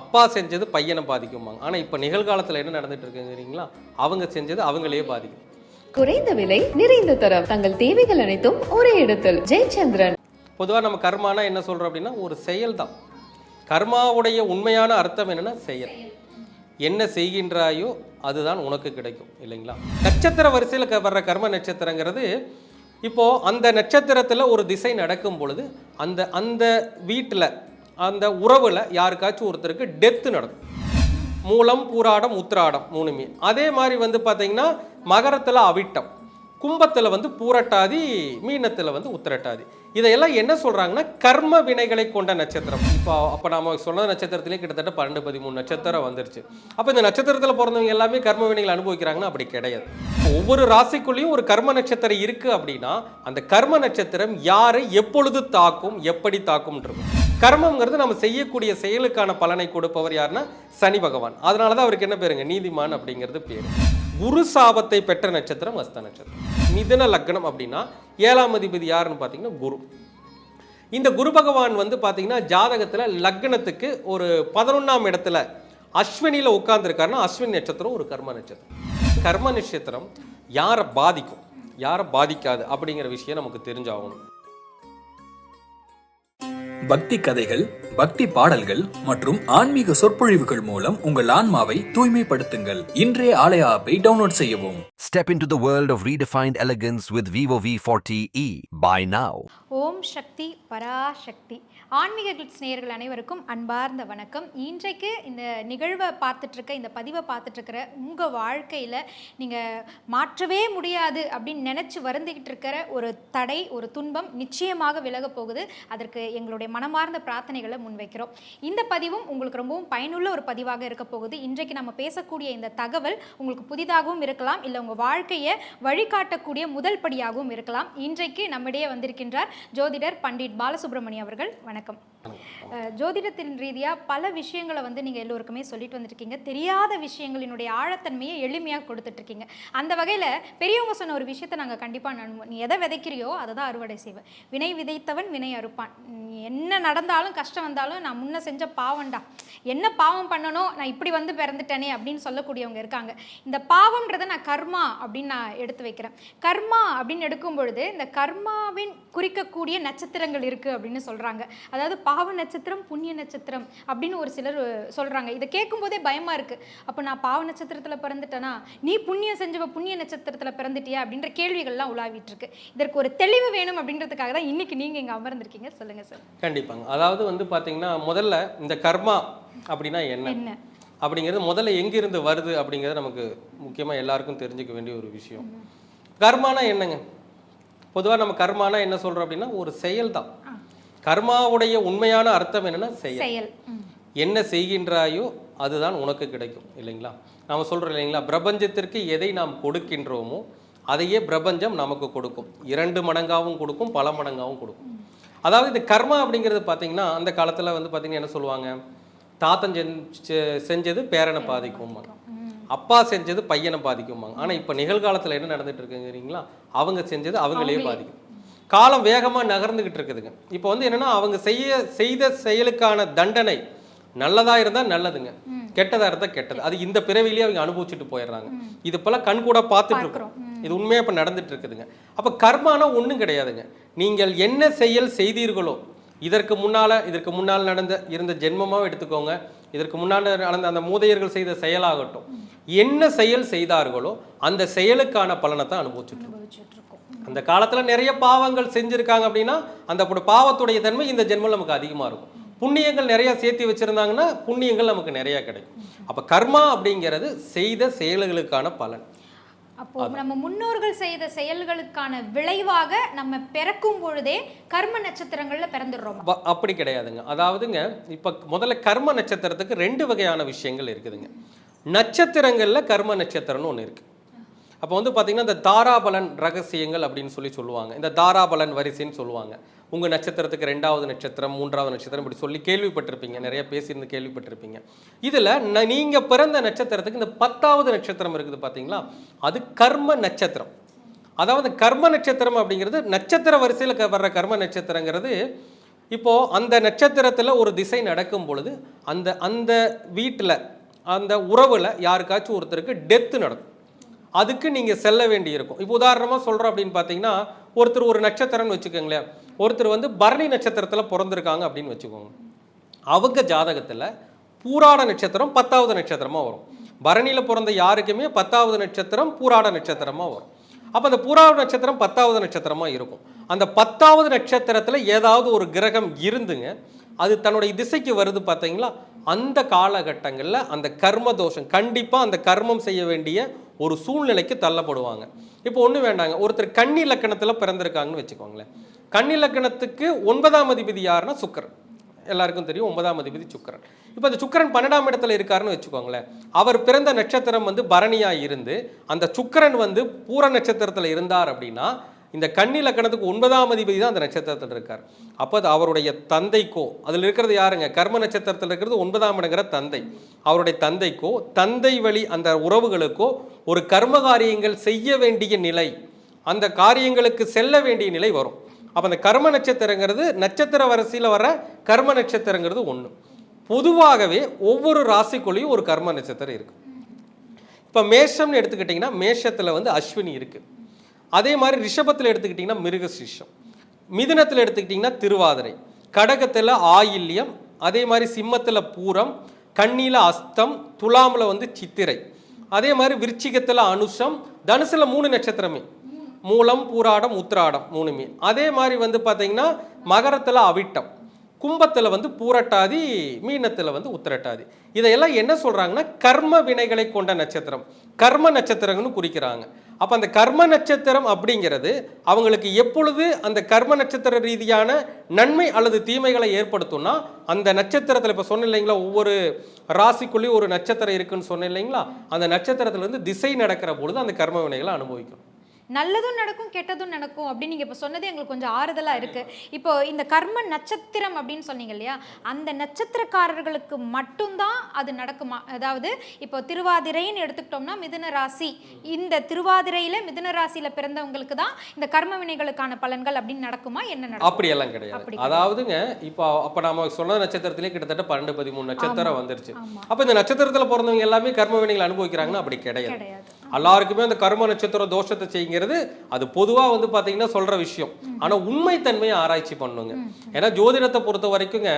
அப்பா செஞ்சது பையனை பாதிக்குமாங்க ஆனால் இப்போ நிகழ்காலத்தில் என்ன நடந்துட்டு இருக்குங்கிறீங்களா அவங்க செஞ்சது அவங்களே பாதிக்கும். குறைந்த விலை நிறைந்த தரம். தங்கள் தேவைகள் அனைத்தும் ஒரே இடத்தில். ஜெயச்சந்திரன். பொதுவாக நம்ம கர்மானா என்ன சொல்கிறோம் அப்படின்னா ஒரு செயல் தான் கர்மாவுடைய உண்மையான அர்த்தம் என்னன்னா செயல். என்ன செய்கின்றாயோ அதுதான் உனக்கு கிடைக்கும் இல்லைங்களா? நட்சத்திர வரிசையில் வர்ற கர்ம நட்சத்திரங்கிறது இப்போ அந்த நட்சத்திரத்தில் ஒரு திசை நடக்கும் பொழுது அந்த அந்த வீட்டில் அந்த உறவில் யாருக்காச்சும் ஒருத்தருக்கு டெத்து நடக்கும். மூலம் பூராடம் உத்திராடம் மூணுமே. அதே மாதிரி வந்து பார்த்தீங்கன்னா மகரத்தில் அவிட்டம். கும்பத்தில் வந்து பூரட்டாதி மீனத்தில் வந்து உத்திரட்டாதி. இதையெல்லாம் என்ன சொல்கிறாங்கன்னா கர்ம வினைகளை கொண்ட நட்சத்திரம். இப்போ அப்போ நம்ம சொன்ன நட்சத்திரத்திலே கிட்டத்தட்ட பன்னெண்டு பதிமூணு நட்சத்திரம் வந்துருச்சு. அப்போ இந்த நட்சத்திரத்தில் பிறந்தவங்க எல்லாமே கர்ம வினைகள் அனுபவிக்கிறாங்கன்னா அப்படி கிடையாது. ஒவ்வொரு ராசிக்குள்ளேயும் ஒரு கர்ம நட்சத்திரம் இருக்குது அப்படின்னா அந்த கர்ம நட்சத்திரம் யாரை எப்பொழுது தாக்கும் எப்படி தாக்கும்ன்றது. கர்மங்கிறது நம்ம செய்யக்கூடிய செயலுக்கான பலனை கொடுப்பவர் யாருன்னா சனி பகவான். அதனால தான் அவருக்கு என்ன பேருங்க? நீதிமான் அப்படிங்கிறது பேர். குரு சாபத்தை பெற்ற நட்சத்திரம் அஸ்த நட்சத்திரம். மிதன லக்னம் அப்படின்னா ஏழாம் அதிபதி யாருன்னு பார்த்தீங்கன்னா குரு. இந்த குரு பகவான் வந்து பார்த்தீங்கன்னா ஜாதகத்தில் லக்னத்துக்கு ஒரு பதினொன்றாம் இடத்துல அஸ்வினியில் உட்காந்துருக்காருன்னா அஸ்வினி நட்சத்திரம் ஒரு கர்ம நட்சத்திரம். கர்ம நட்சத்திரம் யாரை பாதிக்கும்? யாரை பாதிக்காது அப்படிங்கிற விஷயம் நமக்கு தெரிஞ்சாகணும். பக்தி கதைகள் பக்தி பாடல்கள் மற்றும் ஆன்மீக சொற்பொழிவுகள் மூலம் உங்கள் ஆன்மாவை தூய்மைப்படுத்துங்கள் இன்றைய ஆலய ஆப்பை டவுன்லோட் செய்யவும் Step into the world of redefined elegance with Vivo V40e. Buy now. ஓம் சக்தி பராசக்தி ஆன்மீக கிளிட்ஸ் நேயர்கள் அனைவருக்கும் அன்பார்ந்த வணக்கம். இன்றைக்கு இந்த நிகழ்வை பார்த்துட்ருக்க இந்த பதிவை பார்த்துட்ருக்கிற உங்கள் வாழ்க்கையில் நீங்கள் மாற்றவே முடியாது அப்படின்னு நினச்சி வருந்திக்கிட்டு இருக்கிற ஒரு தடை ஒரு துன்பம் நிச்சயமாக விலக போகுது. அதற்கு எங்களுடைய மனமார்ந்த பிரார்த்தனைகளை முன்வைக்கிறோம். இந்த பதிவும் உங்களுக்கு ரொம்பவும் பயனுள்ள ஒரு பதிவாக இருக்க போகுது. இன்றைக்கு நம்ம பேசக்கூடிய இந்த தகவல் உங்களுக்கு புதிதாகவும் இருக்கலாம் இல்லை உங்கள் வாழ்க்கையை வழிகாட்டக்கூடிய முதல் படியாகவும் இருக்கலாம். இன்றைக்கு நம்மிடையே வந்திருக்கின்றார் ஜோதிடர் பண்டிட் பாலசுப்ரமணியம் அவர்கள். வணக்கம். வணக்கம். ஜோதிடத்தின் ரீதியாக பல விஷயங்களை வந்து நீங்கள் எல்லோருக்குமே சொல்லிட்டு வந்திருக்கீங்க. தெரியாத விஷயங்களினுடைய ஆழத்தன்மையை எளிமையாக கொடுத்துட்ருக்கீங்க. அந்த வகையில் பெரியவங்க சொன்ன ஒரு விஷயத்தை நாங்கள் கண்டிப்பாக நண்போம் நீ எதை விதைக்கிறியோ அதை தான் அறுவடை செய்வேன் வினை விதைத்தவன் வினை அறுப்பான். நீ என்ன நடந்தாலும் கஷ்டம் வந்தாலும் நான் முன்ன செஞ்ச பாவம்டா. என்ன பாவம் பண்ணனோ நான் இப்படி வந்து பிறந்துட்டேனே அப்படின்னு சொல்லக்கூடியவங்க இருக்காங்க. இந்த பாவம்ன்றதை நான் கர்மா அப்படின்னு நான் எடுத்து வைக்கிறேன். கர்மா அப்படின்னு எடுக்கும் பொழுது இந்த கர்மாவின் குறிக்கக்கூடிய நட்சத்திரங்கள் இருக்குது அப்படின்னு சொல்கிறாங்க அதாவது பாவ நட்சத்திரம் புண்ணிய நட்சத்திரம் அப்படின்னு ஒரு சிலர் சொல்கிறாங்க இதை கேட்கும்போதே பயமாக இருக்குது அப்போ நான் பாவ நட்சத்திரத்தில் பிறந்துட்டேனா? நீ புண்ணியம் செஞ்சவ புண்ணிய நட்சத்திரத்தில் பிறந்துட்டியா? அப்படின்ற கேள்விகள்லாம் உலாவிட்டு இருக்கு. இதற்கு ஒரு தெளிவு வேணும் அப்படின்றதுக்காக தான் இன்னைக்கு நீங்கள் இங்கே அமர்ந்திருக்கீங்க. சொல்லுங்கள் சார் கண்டிப்பாங்க. அதாவது வந்து பார்த்தீங்கன்னா முதல்ல இந்த கர்மா அப்படின்னா என்ன? என்ன? அப்படிங்கிறது முதல்ல எங்கிருந்து வருது அப்படிங்கிறது நமக்கு முக்கியமாக எல்லாருக்கும் தெரிஞ்சுக்க வேண்டிய ஒரு விஷயம். கர்மானா என்னங்க? பொதுவாக நம்ம கர்மானா என்ன சொல்கிறோம் அப்படின்னா ஒரு செயல் தான் கர்மாவுடைய உண்மையான அர்த்தம் என்னன்னா செயல். என்ன செய்கின்றாயோ அதுதான் உனக்கு கிடைக்கும் இல்லைங்களா? நாம சொல்கிறோம் இல்லைங்களா? பிரபஞ்சத்திற்கு எதை நாம் கொடுக்கின்றோமோ அதையே பிரபஞ்சம் நமக்கு கொடுக்கும். இரண்டு மடங்காகவும் கொடுக்கும் பல மடங்காகவும் கொடுக்கும். அதாவது இந்த கர்மா அப்படிங்கிறது பார்த்தீங்கன்னா அந்த காலத்தில் வந்து பார்த்தீங்கன்னா என்ன சொல்லுவாங்க? தாத்தன் செஞ்ச- செஞ்சது பேரனை பாதிக்கும்பாங்க. அப்பா செஞ்சது பையனை பாதிக்கும்பாங்க. ஆனால் இப்போ நிகழ்காலத்தில் என்ன நடந்துட்டு இருக்குங்கிறீங்களா? அவங்க செஞ்சது அவங்களே. பாதிக்கும். காலம் வேகமாக நகர்ந்துகிட்டு இருக்குதுங்க. இப்போ வந்து என்னன்னா அவங்க செய்ய செய்த செயலுக்கான தண்டனை நல்லதா இருந்தா நல்லதுங்க. கெட்டதா இருந்தா கெட்டது. அது இந்த பிறவிலேயே அவங்க அனுபவிச்சுட்டு போயிடுறாங்க. இது போல கண் கூட பார்த்துட்டு இருக்கோம். இது உண்மையா இப்ப நடந்துட்டு இருக்குதுங்க. அப்ப கர்மானா ஒண்ணும் கிடையாதுங்க. நீங்கள் என்ன செயல் செய்தீர்களோ இதற்கு முன்னால இதற்கு முன்னால் நடந்த இருந்த ஜென்மமாக எடுத்துக்கோங்க. இதற்கு முன்னால் நடந்த அந்த மூதையர்கள் செய்த செயலாகட்டும் என்ன செயல் செய்தார்களோ அந்த செயலுக்கான பலனை தான் அனுபவிச்சுட்டு அந்த காலத்துல நிறைய பாவங்கள் செஞ்சிருக்காங்க அப்படின்னா அந்த பாவத்துடைய தன்மை இந்த ஜென்மம் நமக்கு அதிகமா இருக்கும். புண்ணியங்கள் நிறைய சேர்த்து வச்சிருந்தாங்கன்னா புண்ணியங்கள் நமக்கு நிறைய கிடைக்கும். அப்ப கர்மா அப்படிங்கிறது செய்த செயல்களுக்கான பலன். அப்போ நம்ம முன்னோர்கள் செய்த செயல்களுக்கான விளைவாக நம்ம பிறக்கும் பொழுதே கர்ம நட்சத்திரங்கள்ல பிறந்துடுறோம்? அப்படி கிடையாதுங்க. அதாவதுங்க இப்ப முதல்ல கர்ம நட்சத்திரத்துக்கு ரெண்டு வகையான விஷயங்கள் இருக்குதுங்க. நட்சத்திரங்கள்ல கர்ம நட்சத்திரம்னு ஒன்று இருக்கு. அப்போ வந்து பார்த்தீங்கன்னா இந்த தாராபலன் ரகசியங்கள் அப்படின்னு சொல்லி சொல்லுவாங்க. இந்த தாராபலன் வரிசைன்னு சொல்லுவாங்க. உங்கள் நட்சத்திரத்துக்கு ரெண்டாவது நட்சத்திரம் மூன்றாவது நட்சத்திரம் இப்படி சொல்லி கேள்விப்பட்டிருப்பீங்க. நிறைய பேசியிருந்து கேள்விப்பட்டிருப்பீங்க. இதில் நீங்கள் பிறந்த நட்சத்திரத்துக்கு இந்த பத்தாவது நட்சத்திரம் இருக்குது பார்த்தீங்களா அது கர்ம நட்சத்திரம். அதாவது கர்ம நட்சத்திரம் அப்படிங்கிறது நட்சத்திர வரிசையில் க- வர்ற கர்ம நட்சத்திரங்கிறது இப்போது அந்த நட்சத்திரத்தில் ஒரு திசை நடக்கும் பொழுது அந்த அந்த வீட்டில் அந்த உறவில் யாருக்காச்சும் ஒருத்தருக்கு டெத்து நடக்கும். அதுக்கு நீங்கள் செல்ல வேண்டி இருக்கும் இப்போ உதாரணமாக சொல்கிறோம் அப்படின்னு பார்த்தீங்கன்னா ஒருத்தர் ஒரு நட்சத்திரம்னு வச்சுக்கோங்களேன். ஒருத்தர் வந்து பரணி நட்சத்திரத்தில் பிறந்திருக்காங்க அப்படின்னு வச்சுக்கோங்க. அவங்க ஜாதகத்தில் பூராட நட்சத்திரம் பத்தாவது நட்சத்திரமாக வரும். பரணியில் பிறந்த யாருக்குமே பத்தாவது நட்சத்திரம் பூராட நட்சத்திரமாக வரும். அப்போ அந்த பூராட நட்சத்திரம் பத்தாவது நட்சத்திரமாக இருக்கும். அந்த பத்தாவது நட்சத்திரத்தில் ஏதாவது ஒரு கிரகம் இருந்துங்க அது தன்னுடைய திசைக்கு வருது பார்த்தீங்களா அந்த காலகட்டங்களில் அந்த கர்ம தோஷம் கண்டிப்பாக அந்த கர்மம் செய்ய வேண்டிய ஒரு சூழ்நிலைக்கு தள்ளப்படுவாங்க. இப்போ ஒன்றும் வேண்டாங்க. ஒருத்தர் கன்னி லக்கணத்தில் பிறந்திருக்காங்கன்னு வச்சுக்கோங்களேன். கன்னி லக்கணத்துக்கு ஒன்பதாம் அதிபதி யாருன்னா சுக்கரன். எல்லாருக்கும் தெரியும் ஒன்பதாம் அதிபதி சுக்கரன். இப்போ அந்த சுக்கரன் பன்னெண்டாம் இடத்துல இருக்காருன்னு வச்சுக்கோங்களேன். அவர் பிறந்த நட்சத்திரம் வந்து பரணியாக இருந்து அந்த சுக்கரன் வந்து பூர நட்சத்திரத்தில் இருந்தார் அப்படின்னா இந்த கன்னி லக்கணத்துக்கு ஒன்பதாம் அதிபதி தான் அந்த நட்சத்திரத்தில் இருக்கார். அப்போ அது அவருடைய தந்தைக்கோ அதில் இருக்கிறது யாருங்க? கர்ம நட்சத்திரத்தில் இருக்கிறது ஒன்பதாம் இடங்கிற தந்தை. அவருடைய தந்தைக்கோ தந்தை வழி அந்த உறவுகளுக்கோ ஒரு கர்ம காரியங்கள் செய்ய வேண்டிய நிலை அந்த காரியங்களுக்கு செல்ல வேண்டிய நிலை வரும். அப்போ அந்த கர்ம நட்சத்திரங்கிறது நட்சத்திர வரிசையில் வர கர்ம நட்சத்திரங்கிறது ஒன்று பொதுவாகவே ஒவ்வொரு ராசிக்குள்ளேயும் ஒரு கர்ம நட்சத்திரம் இருக்குது இப்போ மேஷம்னு எடுத்துக்கிட்டிங்கன்னா மேஷத்தில் வந்து அஸ்வினி இருக்குது அதே மாதிரி ரிஷபத்தில் எடுத்துக்கிட்டிங்கன்னா மிருகசிஷம். மிதுனத்தில் எடுத்துக்கிட்டிங்கன்னா திருவாதிரை. கடகத்தில் ஆயில்யம் அதே மாதிரி சிம்மத்தில் பூரம் கண்ணியில் அஸ்தம் துலாமில் வந்து சித்திரை. அதே மாதிரி விருச்சிகத்தில் அனுஷம் தனுசில் மூணு நட்சத்திரமே. மூலம் பூராடம் உத்திராடம் மூணுமே. அதே மாதிரி வந்து பார்த்தீங்கன்னா மகரத்தில் அவிட்டம். கும்பத்தில் வந்து பூரட்டாதி மீனத்தில் வந்து உத்திரட்டாதி. இதையெல்லாம் என்ன சொல்கிறாங்கன்னா கர்ம வினைகளை கொண்ட நட்சத்திரம். கர்ம நட்சத்திரங்கள்னு குறிக்கிறாங்க. அப்போ அந்த கர்ம நட்சத்திரம் அப்படிங்கிறது அவங்களுக்கு எப்பொழுது அந்த கர்ம நட்சத்திர ரீதியான நன்மை அல்லது தீமைகளை ஏற்படுத்தும்னா அந்த நட்சத்திரத்தில் இப்போ சொன்ன இல்லைங்களா ஒவ்வொரு ராசிக்குள்ளேயும் ஒரு நட்சத்திரம் இருக்குன்னு சொன்னேன் இல்லைங்களா அந்த நட்சத்திரத்தில் வந்து திசை நடக்கிற பொழுது அந்த கர்ம வினைகளை அனுபவிக்கும். நல்லதும் நடக்கும் கெட்டதும் நடக்கும் அப்படின்னு நீங்க இப்போ சொன்னது எங்களுக்கு கொஞ்சம் ஆறுதலா இருக்கு. இப்போ இந்த கர்ம நட்சத்திரம் அப்படின்னு சொன்னீங்க இல்லையா? அந்த நட்சத்திரக்காரர்களுக்கு மட்டும்தான் அது நடக்குமா? அதாவது இப்போ திருவாதிரைன்னு எடுத்துக்கிட்டோம்னா மிதுன ராசி. இந்த திருவாதிரையில மிதுன ராசியில பிறந்தவங்களுக்கு தான் இந்த கர்ம வினைகளுக்கான பலன்கள் அப்படின்னு நடக்குமா? என்ன நடக்கும்? அப்படியெல்லாம் கிடையாது. அதாவதுங்க இப்போ அப்ப நாம சொன்ன நட்சத்திரத்திலே கிட்டத்தட்ட பன்னெண்டு பதிமூணு நட்சத்திரம் வந்துருச்சு. அப்ப இந்த நட்சத்திரத்துல பிறந்தவங்க எல்லாமே கர்ம வினைகள் அனுபவிக்கிறாங்கன்னா அப்படி கிடையாது. எல்லாருக்குமே அந்த கர்ம நட்சத்திர தோஷத்தை செய்யுங்கிறது அது பொதுவா வந்து பாத்தீங்கன்னா சொல்ற விஷயம். ஆனா உண்மைத்தன்மையை ஆராய்ச்சி பண்ணுங்க. ஏன்னா ஜோதிடத்தை பொறுத்த வரைக்குங்க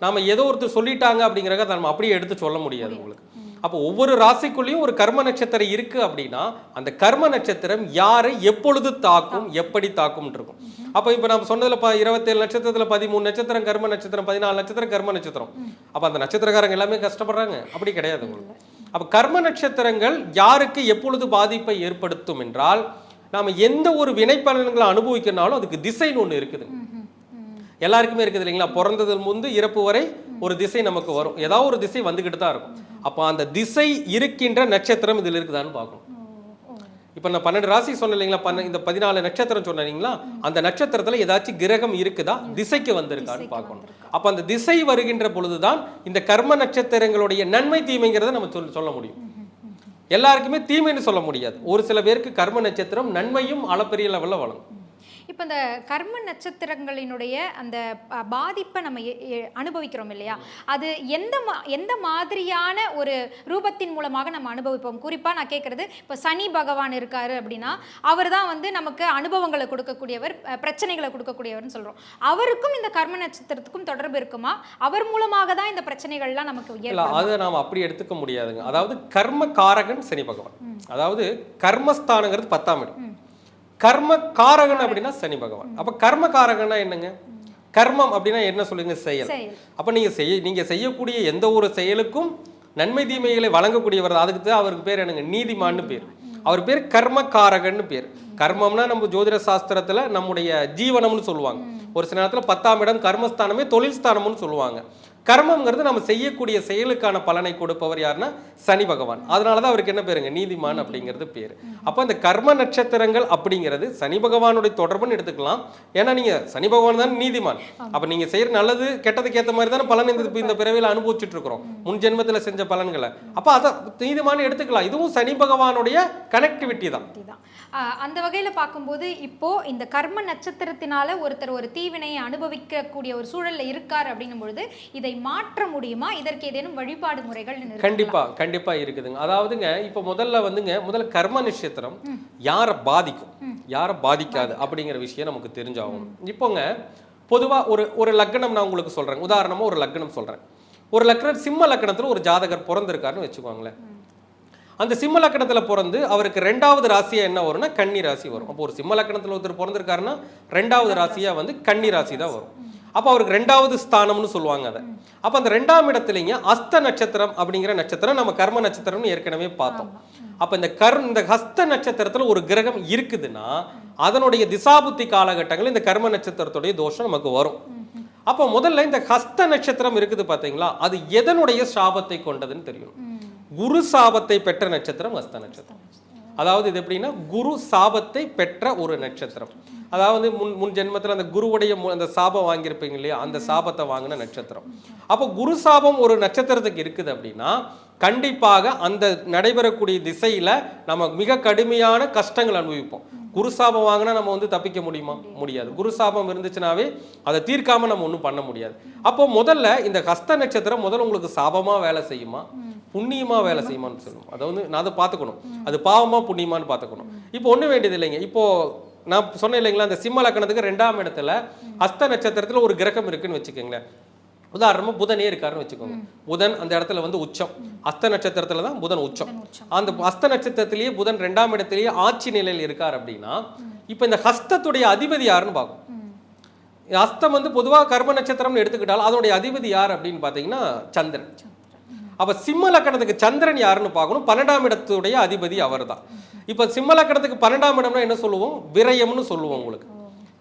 நாம ஏதோ ஒருத்தர் சொல்லிட்டாங்க அப்படிங்கிறத நம்ம அப்படியே எடுத்து சொல்ல முடியாது உங்களுக்கு. அப்போ ஒவ்வொரு ராசிக்குள்ளேயும் ஒரு கர்ம நட்சத்திரம் இருக்கு அப்படின்னா அந்த கர்ம நட்சத்திரம் யாரை எப்பொழுது தாக்கும் எப்படி தாக்கும் இருக்கும். அப்போ இப்போ நம்ம சொன்னதுல ப இருபத்தேழு நட்சத்திரத்துல பதிமூணு நட்சத்திரம் கர்ம நட்சத்திரம் பதினாலு நட்சத்திரம் கர்ம நட்சத்திரம். அப்போ அந்த நட்சத்திரக்காரங்க எல்லாமே கஷ்டப்படுறாங்க. அப்படி கிடையாது உங்களுக்கு. அப்போ கர்ம நட்சத்திரங்கள் யாருக்கு எப்பொழுது பாதிப்பை ஏற்படுத்தும் என்றால் நாம எந்த ஒரு வினைப்பலன்களை அனுபவிக்கனாலும் அதுக்கு திசைன்னு ஒன்று இருக்குது. எல்லாருக்குமே இருக்குது இல்லைங்களா? பிறந்ததில் முந்து இறப்பு வரை ஒரு திசை நமக்கு வரும். ஏதாவது ஒரு திசை வந்துக்கிட்டு தான் இருக்கும் அப்போ அந்த திசை இருக்கின்ற நட்சத்திரம் இதில் இருக்குதான்னு பார்க்கணும். இப்போ நான் பன்னெண்டு ராசி சொன்னேன் இல்லைங்களா? பன்ன இந்த பதினாலு நட்சத்திரம் சொன்னீங்களா அந்த நட்சத்திரத்துல ஏதாச்சும் கிரகம் இருக்குதா? திசைக்கு வந்திருக்கான்னு பார்க்கணும். அப்போ அந்த திசை வருகின்ற பொழுதுதான் இந்த கர்ம நட்சத்திரங்களுடைய நன்மை தீமைங்கிறத நம்ம சொல்ல சொல்ல முடியும். எல்லாருக்குமே தீமைன்னு சொல்ல முடியாது. ஒரு சில பேருக்கு கர்ம நட்சத்திரம் நன்மையும் அளப்பெரிய லெவலில் வழங்கும் இப்போ இந்த கர்ம நட்சத்திரங்களினுடைய அந்த பாதிப்பை நம்ம அனுபவிக்கிறோம் இல்லையா? அது எந்த எந்த மாதிரியான ஒரு ரூபத்தின் மூலமாக நம்ம அனுபவிப்போம்? குறிப்பாக நான் கேட்குறது இப்போ சனி பகவான் இருக்காரு அப்படின்னா அவர் தான் வந்து நமக்கு அனுபவங்களை கொடுக்கக்கூடியவர் பிரச்சனைகளை கொடுக்கக்கூடியவர்னு சொல்கிறோம் அவருக்கும் இந்த கர்ம நட்சத்திரத்துக்கும் தொடர்பு இருக்குமா? அவர் மூலமாக தான் இந்த பிரச்சனைகள்லாம் நமக்கு அதை நாம் அப்படி எடுத்துக்க முடியாதுங்க. அதாவது கர்ம காரகன் சனி பகவான். அதாவது கர்மஸ்தானங்கிறது பத்தாம் இடம். கர்ம காரகன் அப்படின்னா சனி பகவான். அப்ப கர்ம காரகன்னா என்னங்க? கர்மம் அப்படின்னா என்ன சொல்லுங்க? செயல். அப்ப நீங்க செய்ய நீங்க செய்யக்கூடிய எந்த ஒரு செயலுக்கும் நன்மை தீமைகளை வழங்கக்கூடியவர். அதுக்கு தான் அவருக்கு பேர் என்னங்க? நீதிமான்னு பேர். அவர் பேர் கர்ம காரகன்னு பேர். கர்மம்னா நம்ம ஜோதிட சாஸ்திரத்துல நம்முடைய ஜீவனம்னு சொல்லுவாங்க. ஒரு சில நேரத்துல பத்தாம் இடம் கர்மஸ்தானமே தொழில் ஸ்தானம்னு சொல்லுவாங்க. கர்மம்ங்கிறது நம்ம செய்யக்கூடிய செயலுக்கான பலனை கொடுப்பவர் யாருன்னா சனி பகவான். அதனால தான் அவருக்கு என்ன பேருங்க? நீதிமான் அப்படிங்கிறது பேர். அப்போ இந்த கர்ம நட்சத்திரங்கள் அப்படிங்கிறது சனி பகவானுடைய தொடர்புன்னு எடுத்துக்கலாம். ஏன்னா நீங்கள் சனி பகவான் தான் நீதிமான். அப்போ நீங்கள் செய்கிற நல்லது கெட்டதுக்கு ஏற்ற மாதிரி தானே பலன் இந்த இந்த பிறவியில் அனுபவிச்சுட்டு இருக்கிறோம். முன் ஜென்மத்தில் செஞ்ச பலன்களை. அப்போ அதை நீதிமான்னு எடுத்துக்கலாம். இதுவும் சனி பகவானுடைய கனெக்டிவிட்டி தான். அந்த வகையில் பார்க்கும்போது இப்போ இந்த கர்ம நட்சத்திரத்தினால ஒருத்தர் ஒரு தீவினையை அனுபவிக்கக்கூடிய ஒரு சூழல்ல இருக்கார் அப்படிங்கும் பொழுது இதை மாற்ற முடியுமா? இதற்கு ஏதேனும் வழிபாடு முறைகள் இருக்குங்களா? கண்டிப்பா கண்டிப்பா இருக்குதுங்க. அதாவதுங்க இப்போ முதல்ல வந்துங்க முதல்ல கர்ம நட்சத்திரம் யாரை பாதிக்கும்? யாரை பாதிக்காது அப்படிங்கிற விஷயம் நமக்கு தெரிஞ்சாகும் இப்போங்க பொதுவா ஒரு ஒரு லக்னம் நான் உங்களுக்கு சொல்றேன் உதாரணமா ஒரு லக்னம் சொல்றேன். ஒரு லக்னம் சிம்ம லக்னத்துல ஒரு ஜாதகர் பிறந்திருக்காருன்னு வச்சுக்கோங்களேன். அந்த சிம்ம லக்கணத்துல பிறந்து அவருக்கு ரெண்டாவது ராசியாக என்ன வரும்னா கன்னி ராசி வரும். அப்போ ஒரு சிம்ம லக்கணத்துல ஒருத்தர் பிறந்திருக்காருன்னா ரெண்டாவது ராசியாக வந்து கன்னி ராசி தான் வரும். அப்போ அவருக்கு ரெண்டாவது ஸ்தானம்னு சொல்லுவாங்க அதை. அப்போ அந்த ரெண்டாம் இடத்துலைங்க அஸ்த நட்சத்திரம் அப்படிங்கிற நட்சத்திரம் நம்ம கர்ம நட்சத்திரம்னு ஏற்கனவே பார்த்தோம். அப்போ இந்த கர் இந்த ஹஸ்த நட்சத்திரத்தில் ஒரு கிரகம் இருக்குதுன்னா அதனுடைய திசாபுத்தி காலகட்டங்கள் இந்த கர்ம நட்சத்திரத்துடைய தோஷம் நமக்கு வரும். அப்போ முதல்ல இந்த ஹஸ்த நட்சத்திரம் இருக்குது பார்த்தீங்களா? அது எதனுடைய சாபத்தை கொண்டதுன்னு தெரியும். குரு சாபத்தை பெற்ற நட்சத்திரம் ஹஸ்த நட்சத்திரம். அதாவது இது எப்படின்னா குரு சாபத்தை பெற்ற ஒரு நட்சத்திரம். அதாவது முன் முன் ஜென்மத்தில் அந்த குருவுடைய மு- அந்த சாபம் வாங்கியிருப்பீங்க இல்லையா? அந்த சாபத்தை வாங்கின நட்சத்திரம். அப்போ குரு சாபம் ஒரு நட்சத்திரத்துக்கு இருக்குது அப்படின்னா கண்டிப்பாக அந்த நடைபெறக்கூடிய திசையில நம்ம மிக கடுமையான கஷ்டங்கள் அனுபவிப்போம். குரு சாபம் வாங்கினா நம்ம வந்து தப்பிக்க முடியுமா? முடியாது. குரு சாபம் இருந்துச்சுனாவே அதை தீர்க்காம நம்ம ஒன்றும் பண்ண முடியாது. அப்போ முதல்ல இந்த ஹஸ்த நட்சத்திரம் முதல்ல உங்களுக்கு சாபமா வேலை செய்யுமா? புண்ணியமா வேலை செய்யுமான்னு சொல்லணும் அதை வந்து நான் அதை பார்த்துக்கணும். அது பாவமா புண்ணியமான்னு பார்த்துக்கணும். இப்போ ஒன்றும் வேண்டியது இல்லைங்க. இப்போ நான் சொன்னேன் இல்லைங்களா அந்த சிம்ம லக்கணத்துக்கு ரெண்டாம் இடத்துல ஹஸ்த நட்சத்திரத்துல ஒரு கிரகம் இருக்குன்னு வச்சுக்கோங்களேன். உதாரணமா புதனே இருக்காருன்னு வச்சுக்கோங்க. புதன் அந்த இடத்துல வந்து உச்சம். அஸ்த நட்சத்திரத்துல தான் புதன் உச்சம். அந்த அஸ்த நட்சத்திரத்திலேயே புதன் ரெண்டாம் இடத்திலேயே ஆட்சி நிலையில் இருக்கார் அப்படின்னா இப்போ இந்த ஹஸ்தத்துடைய அதிபதி யாருன்னு பார்க்கும் அஸ்தம் வந்து பொதுவாக கர்ம நட்சத்திரம்னு எடுத்துக்கிட்டால் அதனுடைய அதிபதி யார் அப்படின்னு பார்த்தீங்கன்னா சந்திரன். அப்போ சிம்ம லக்கணத்துக்கு சந்திரன் யாருன்னு பார்க்கணும். பன்னெண்டாம் இடத்துடைய அதிபதி அவர்தான். இப்போ சிம்ம லக்கணத்துக்கு பன்னெண்டாம் இடம்னா என்ன சொல்லுவோம்? விரயம்னு சொல்லுவோம் உங்களுக்கு.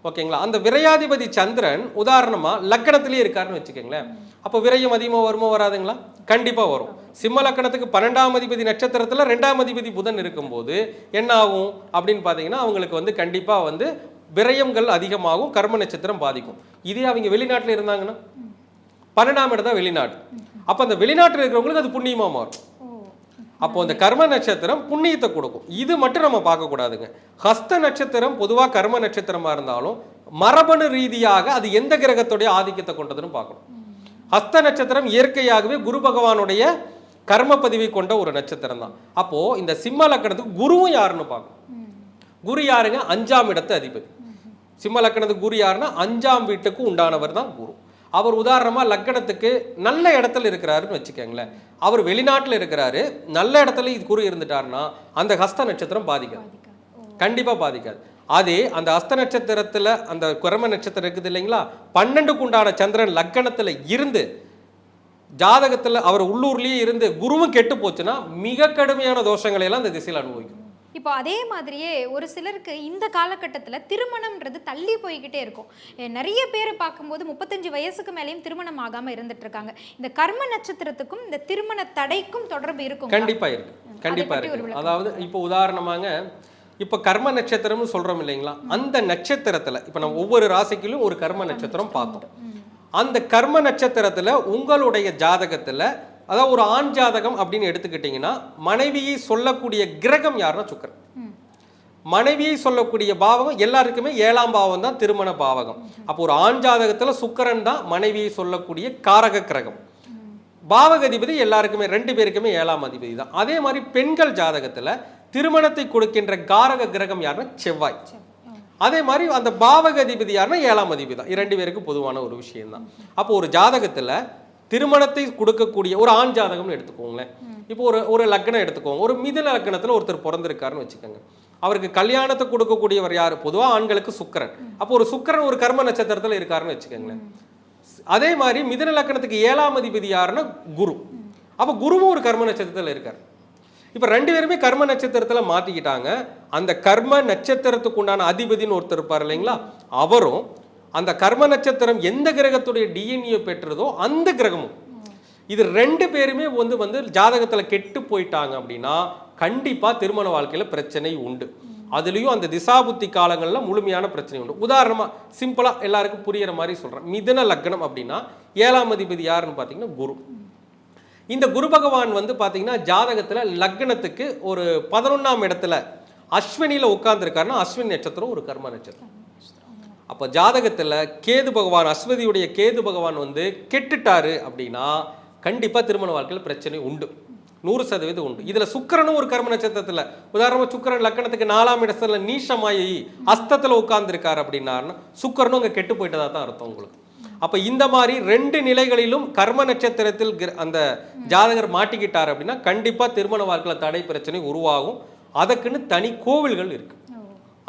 ஓகேங்களா? அந்த விரையாதிபதி சந்திரன் உதாரணமாக லக்கணத்திலேயே இருக்காருன்னு வச்சுக்கோங்களேன். அப்போ விரயம் அதிகமாக வருமோ வராதுங்களா? கண்டிப்பாக வரும். சிம்ம லக்கணத்துக்கு பன்னெண்டாம் அதிபதி நட்சத்திரத்தில் ரெண்டாம் அதிபதி புதன் இருக்கும்போது என்ன ஆகும் அப்படின்னு பார்த்தீங்கன்னா அவங்களுக்கு வந்து கண்டிப்பாக வந்து விரயங்கள் அதிகமாகும். கர்ம நட்சத்திரம் பாதிக்கும். இதே அவங்க வெளிநாட்டில் இருந்தாங்கன்னா? பன்னெண்டாம் இடம் தான் வெளிநாடு. அப்போ அந்த வெளிநாட்டில் இருக்கிறவங்களுக்கு அது புண்ணியமா மாறும். அப்போ அந்த கர்ம நட்சத்திரம் புண்ணியத்தை கொடுக்கும். இது மட்டும் நம்ம பார்க்கக்கூடாதுங்க ஹஸ்த நட்சத்திரம் பொதுவாக கர்ம நட்சத்திரமா இருந்தாலும் மரபணு ரீதியாக அது எந்த கிரகத்துடைய ஆதிக்கத்தை கொண்டதுன்னு பார்க்கணும். ஹஸ்த நட்சத்திரம் இயற்கையாகவே குரு பகவானுடைய கர்ம பதிவை கொண்ட ஒரு நட்சத்திரம் தான். அப்போ இந்த சிம்ம லக்கணத்துக்கு குருவும் யாருன்னு பார்க்கணும். குரு யாருங்க? அஞ்சாம் இடத்து அதிபதி. சிம்ம லக்கணத்துக்கு குரு யாருன்னா? அஞ்சாம் வீட்டுக்கு உண்டானவர் தான் குரு. அவர் உதாரணமா லக்கணத்துக்கு நல்ல இடத்துல இருக்கிறாருன்னு வச்சுக்கோங்களேன். அவர் வெளிநாட்டுல இருக்கிறாரு. நல்ல இடத்துல இது குரு இருந்துட்டாருன்னா அந்த ஹஸ்த நட்சத்திரம் பாதிக்காது. கண்டிப்பா பாதிக்காது. அதே அந்த அஸ்த நட்சத்திரத்துல அந்த குரம நட்சத்திரம் இருக்குது இல்லைங்களா? பன்னெண்டுக்கு உண்டான சந்திரன் லக்கணத்துல இருந்து ஜாதகத்துல அவர் உள்ளூர்லயே இருந்து குருவும் கெட்டு போச்சுன்னா மிக கடுமையான தோஷங்களை எல்லாம் இந்த திசையில் அனுபவிக்கும். இப்போ அதே மாதிரியே ஒரு சிலருக்கு இந்த காலகட்டத்தில் திருமணம்ன்றது தள்ளி போய்கிட்டே இருக்கும். நிறைய பேர் பார்க்கும்போது முப்பத்தஞ்சு வயசுக்கு மேலேயும் திருமணம் ஆகாம இருந்துட்டு இருக்காங்க. இந்த கர்ம நட்சத்திரத்துக்கும் இந்த திருமண தடைக்கும் தொடர்பு இருக்கும் கண்டிப்பா இருக்கு. கண்டிப்பா பற்றி ஒரு இருக்கு அதாவது இப்போ உதாரணமாங்க இப்போ கர்ம நட்சத்திரம்னு சொல்றோம் இல்லைங்களா? அந்த நட்சத்திரத்துல இப்போ நம்ம ஒவ்வொரு ராசிக்கிலும் ஒரு கர்ம நட்சத்திரம் பார்த்தோம். அந்த கர்ம நட்சத்திரத்துல உங்களுடைய ஜாதகத்துல அதாவது ஒரு ஆண் ஜாதகம் அப்படின்னு எடுத்துக்கிட்டிங்கன்னா மனைவியை சொல்லக்கூடிய கிரகம் யாருன்னா சுக்கரன். மனைவியை சொல்லக்கூடிய பாவகம் எல்லாருக்குமே ஏழாம் பாவம் தான் திருமண பாவகம். அப்போ ஒரு ஆண் ஜாதகத்துல சுக்கிரன் தான் மனைவியை சொல்லக்கூடிய காரக கிரகம். பாவகதிபதி எல்லாருக்குமே ரெண்டு பேருக்குமே ஏழாம் அதிபதி தான். அதே மாதிரி பெண்கள் ஜாதகத்துல திருமணத்தை கொடுக்கின்ற காரக கிரகம் யாருன்னா செவ்வாய். அதே மாதிரி அந்த பாவகதிபதி யாருன்னா ஏழாம் அதிபதி தான். இரண்டு பேருக்கு பொதுவான ஒரு விஷயம் தான் அப்போ ஒரு ஜாதகத்துல திருமணத்தை கொடுக்கக்கூடிய ஒரு ஆண் ஜாதகம்னு எடுத்துக்கோங்களேன். இப்போ ஒரு ஒரு லக்னம் எடுத்துக்கோங்க. ஒரு மிதுன லக்னத்துல ஒருத்தர் பிறந்திருக்காருன்னு வச்சுக்கோங்க. அவருக்கு கல்யாணத்தை கொடுக்கக்கூடியவர் யார்? பொதுவா ஆண்களுக்கு சுக்கிரன். அப்போ ஒரு சுக்கிரன் ஒரு கர்ம நட்சத்திரத்துல இருக்காருன்னு வச்சுக்கோங்களேன். அதே மாதிரி மிதுன லக்கணத்துக்கு ஏழாம் அதிபதி யாருன்னா குரு. அப்போ குருவும் ஒரு கர்ம நட்சத்திரத்தில் இருக்கார். இப்போ ரெண்டு பேருமே கர்ம நட்சத்திரத்தில் மாட்டிக்கிட்டாங்க அந்த கர்ம நட்சத்திரத்துக்கு உண்டான அதிபதின்னு ஒருத்தர் இருப்பார் இல்லைங்களா? அவரும் அந்த கர்ம நட்சத்திரம் எந்த கிரகத்துடைய டிஎன்ஏ பெற்றதோ அந்த கிரகமும். இது ரெண்டு பேருமே வந்து வந்து ஜாதகத்தில் கெட்டு போயிட்டாங்க அப்படின்னா கண்டிப்பாக திருமண வாழ்க்கையில் பிரச்சனை உண்டு. அதுலேயும் அந்த திசாபுத்தி காலங்களில் முழுமையான பிரச்சனை உண்டு. உதாரணமாக சிம்பிளாக எல்லாருக்கும் புரியிற மாதிரி சொல்கிறேன் மிதன லக்னம் அப்படின்னா ஏழாம் அதிபதி யாருன்னு பார்த்தீங்கன்னா குரு. இந்த குரு பகவான் வந்து பார்த்தீங்கன்னா ஜாதகத்தில் லக்னத்துக்கு ஒரு பதினொன்றாம் இடத்துல அஸ்வினியில் உட்காந்துருக்காருன்னா அஸ்வினி நட்சத்திரம் ஒரு கர்ம நட்சத்திரம். அப்போ ஜாதகத்தில் கேது பகவான் அஸ்வதியுடைய கேது பகவான் வந்து கெட்டுட்டாரு அப்படின்னா கண்டிப்பாக திருமண வாழ்க்கையில் பிரச்சனை உண்டு. நூறு சதவீதம் உண்டு. இதில் சுக்கரனும் ஒரு கர்ம நட்சத்திரத்தில். உதாரணமாக சுக்கரன் லக்கணத்துக்கு நாலாம் இடத்துல நீஷமாயி அஸ்தத்தில் உட்கார்ந்துருக்காரு அப்படின்னாருன்னா சுக்கரனும் அங்கே கெட்டு போயிட்டதா தான் அர்த்தம் உங்களுக்கு. அப்போ இந்த மாதிரி ரெண்டு நிலைகளிலும் கர்ம நட்சத்திரத்தில் கிர- அந்த ஜாதகர் மாட்டிக்கிட்டார் அப்படின்னா கண்டிப்பாக திருமண வாழ்க்கையில் தடை பிரச்சனை உருவாகும். அதுக்குன்னு தனி கோவில்கள் இருக்கு.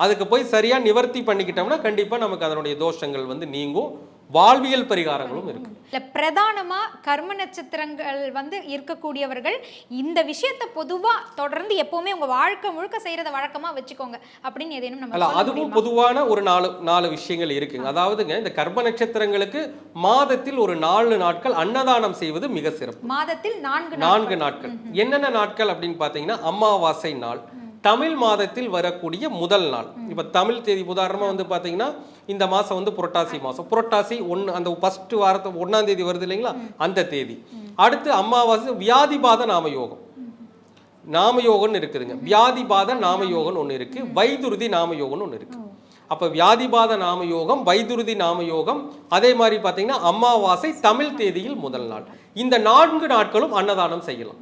அதுக்கு போய் சரியா நிவர்த்தி பண்ணிக்கிட்டோம்னா கண்டிப்பா நமக்கு அதனுடைய தோஷங்கள் வந்து நீங்கும். வாழ்வியல் பரிகாரங்களும் இருக்கு. இல்ல பிரதானமா கர்ம நட்சத்திரங்கள் வந்து இருக்கக்கூடியவர்கள் இந்த விஷயத்தை பொதுவா தொடர்ந்து எப்பவுமே உங்க வாழ்க்கை முழுக்க செய்யறத வழக்கமா வச்சுக்கோங்க அப்படின்னு ஏதேனும் நம்ம அதுவும்? பொதுவான ஒரு நாலு நாலு விஷயங்கள் இருக்குங்க. அதாவதுங்க இந்த கர்ம நட்சத்திரங்களுக்கு மாதத்தில் ஒரு நாலு நாட்கள் அன்னதானம் செய்வது மிக சிறப்பு. மாதத்தில் நான்கு நான்கு நாட்கள். என்னென்ன நாட்கள் அப்படின்னு பார்த்தீங்கன்னா அமாவாசை நாள் தமிழ் மாதத்தில் வரக்கூடிய முதல் நாள். இப்போ தமிழ் தேதி உதாரணமாக வந்து பார்த்தீங்கன்னா இந்த மாதம் வந்து புரட்டாசி மாதம் புரட்டாசி ஒன்று அந்த ஃபர்ஸ்ட் வாரத்தை ஒன்றாம் தேதி வருது இல்லைங்களா? அந்த தேதி. அடுத்து அமாவாசை வியாதிபாத நாமயோகம். நாமயோகம்னு இருக்குதுங்க. வியாதிபாத நாமயோகம்னு ஒன்று இருக்கு. வைதுருதி நாமயோகம்னு ஒன்று இருக்கு. அப்போ வியாதிபாத நாமயோகம் வைதுருதி நாமயோகம் அதே மாதிரி பார்த்தீங்கன்னா அமாவாசை தமிழ் தேதியில் முதல் நாள். இந்த நான்கு நாட்களும் அன்னதானம் செய்யலாம்.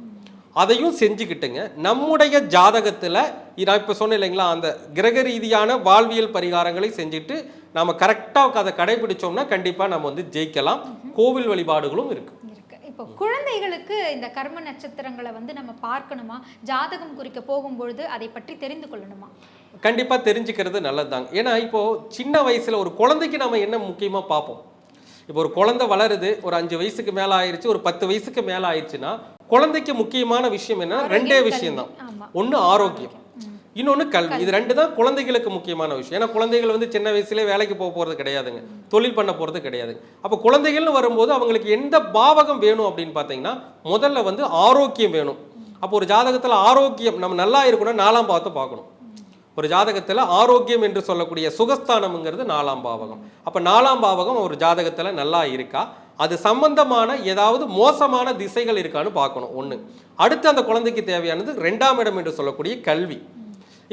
அதையும் செஞ்சுக்கிட்டுங்க. நம்முடைய ஜாதகத்தில் நான் இப்போ சொன்னேன் இல்லைங்களா அந்த கிரக ரீதியான வாழ்வியல் பரிகாரங்களை செஞ்சுட்டு நம்ம கரெக்டாக அதை கடைபிடிச்சோம்னா கண்டிப்பாக நம்ம வந்து ஜெயிக்கலாம். கோவில் வழிபாடுகளும் இருக்கு. இருக்கு. இப்போ குழந்தைகளுக்கு இந்த கர்ம நட்சத்திரங்களை வந்து நம்ம பார்க்கணுமா? ஜாதகம் குறிக்க போகும்பொழுது அதை பற்றி தெரிந்து கொள்ளணுமா? கண்டிப்பாக தெரிஞ்சுக்கிறது நல்லதுதாங்க. ஏன்னா இப்போ சின்ன வயசுல ஒரு குழந்தைக்கு நம்ம என்ன முக்கியமாக பார்ப்போம்? இப்போ ஒரு குழந்தை வளருது ஒரு அஞ்சு வயசுக்கு மேலே ஆயிடுச்சு ஒரு பத்து வயசுக்கு மேலே ஆயிடுச்சுன்னா குழந்தைக்கு முக்கியமான விஷயம் என்ன? ரெண்டே விஷயம் தான். ஒன்று ஆரோக்கியம். இன்னொன்று கல்வி. இது ரெண்டு தான் குழந்தைகளுக்கு முக்கியமான விஷயம். ஏன்னா குழந்தைகள் வந்து சின்ன வயசுலேயே வேலைக்கு போக போகிறது கிடையாதுங்க. தொழில் பண்ண போகிறது கிடையாது. அப்போ குழந்தைகள்னு வரும்போது அவங்களுக்கு எந்த பாவகம் வேணும் அப்படின்னு பார்த்தீங்கன்னா முதல்ல வந்து ஆரோக்கியம் வேணும். அப்போ ஒரு ஜாதகத்தில் ஆரோக்கியம் நம்ம நல்லா இருக்கணும்னா நாலாம் பாவத்தை பார்க்கணும். ஒரு ஜாதகத்தில் ஆரோக்கியம் என்று சொல்லக்கூடிய சுகஸ்தானம்ங்கிறது நாலாம் பாவகம். அப்போ நாலாம் பாவகம் ஒரு ஜாதகத்தில் நல்லா இருக்கா? அது சம்பந்தமான ஏதாவது மோசமான திசைகள் இருக்கான்னு பார்க்கணும் ஒன்று அடுத்து அந்த குழந்தைக்கு தேவையானது ரெண்டாம் இடம் என்று சொல்லக்கூடிய கல்வி.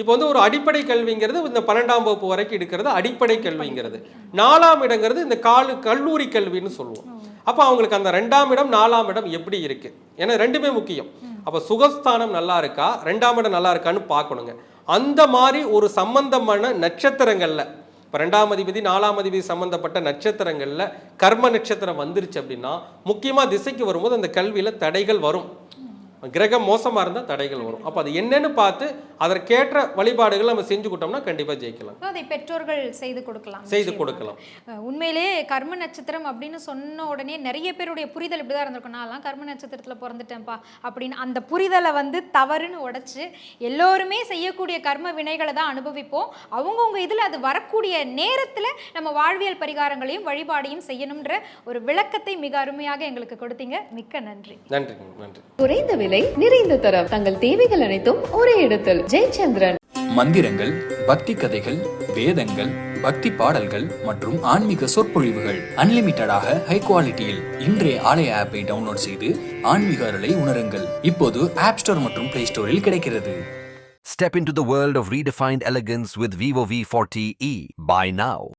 இப்போ வந்து ஒரு அடிப்படை கல்விங்கிறது இந்த பன்னெண்டாம் வகுப்பு வரைக்கும் எடுக்கிறது அடிப்படை கல்விங்கிறது. நாலாம் இடங்கிறது இந்த காலு கல்லூரி கல்வின்னு சொல்லுவோம். அப்போ அவங்களுக்கு அந்த ரெண்டாம் இடம் நாலாம் இடம் எப்படி இருக்கு? ஏன்னா ரெண்டுமே முக்கியம். அப்போ சுகஸ்தானம் நல்லா இருக்கா? ரெண்டாம் இடம் நல்லா இருக்கான்னு பார்க்கணுங்க. அந்த மாதிரி ஒரு சம்பந்தமான நட்சத்திரங்களில் இப்போ ரெண்டாம் அதிபதி நாலாம் அதிபதி சம்பந்தப்பட்ட நட்சத்திரங்களில் கர்ம நட்சத்திரம் வந்துருச்சு அப்படின்னா முக்கியமாக திசைக்கு வரும்போது அந்த கல்வியில் தடைகள் வரும். கிரகம் மோசமா இருந்தா தடைகள் வரும். அப்போ அது என்னன்னு பார்த்து அதற்கேற்ற வழிபாடுகள் நம்ம செஞ்சுக்கிட்டோம்னா கண்டிப்பா ஜெயிக்கலாம். அதை பெற்றோர்கள் செய்து கொடுக்கலாம். செய்து. கொடுக்கலாம். அஹ் உண்மையிலே கர்ம நட்சத்திரம் அப்படின்னு சொன்ன உடனே நிறைய பேருடைய புரிதல் இப்படிதான் இருந்திருக்கும். நான்லாம் கர்ம நட்சத்திரத்தில் பிறந்துட்டேன்ப்பா அப்படின்னு அந்த புரிதலை வந்து தவறுன்னு உடைச்சு எல்லோருமே செய்யக்கூடிய கர்ம வினைகளை தான் அனுபவிப்போம். அவங்கவுங்க இதில் அது வரக்கூடிய நேரத்தில் நம்ம வாழ்வியல் பரிகாரங்களையும் வழிபாடையும் செய்யணுன்ற ஒரு விளக்கத்தை மிக அருமையாக எங்களுக்கு கொடுத்தீங்க. மிக்க நன்றி. நன்றிங்க நன்றி. குறைந்த விலை நிறைந்த தரம். தங்கள் தேவைகள் அனைத்தும் ஒரே இடத்தில். ஜெயச்சந்திரன். மந்திரங்கள் பக்தி கதைகள் வேதங்கள் பக்தி பாடல்கள் மற்றும் ஆன்மீக சொற்பொழிவுகள். அன்லிமிட்டடாக ஹை குவாலிட்டியில் இன்றைய ஆலய ஆப்பை டவுன்லோட் செய்து ஆன்மீக அருளை உணருங்கள். இப்போது ஆப் ஸ்டோர் மற்றும் பிளே ஸ்டோரில் கிடைக்கிறது. Step into the world of redefined elegance with Vivo V40e. Buy now.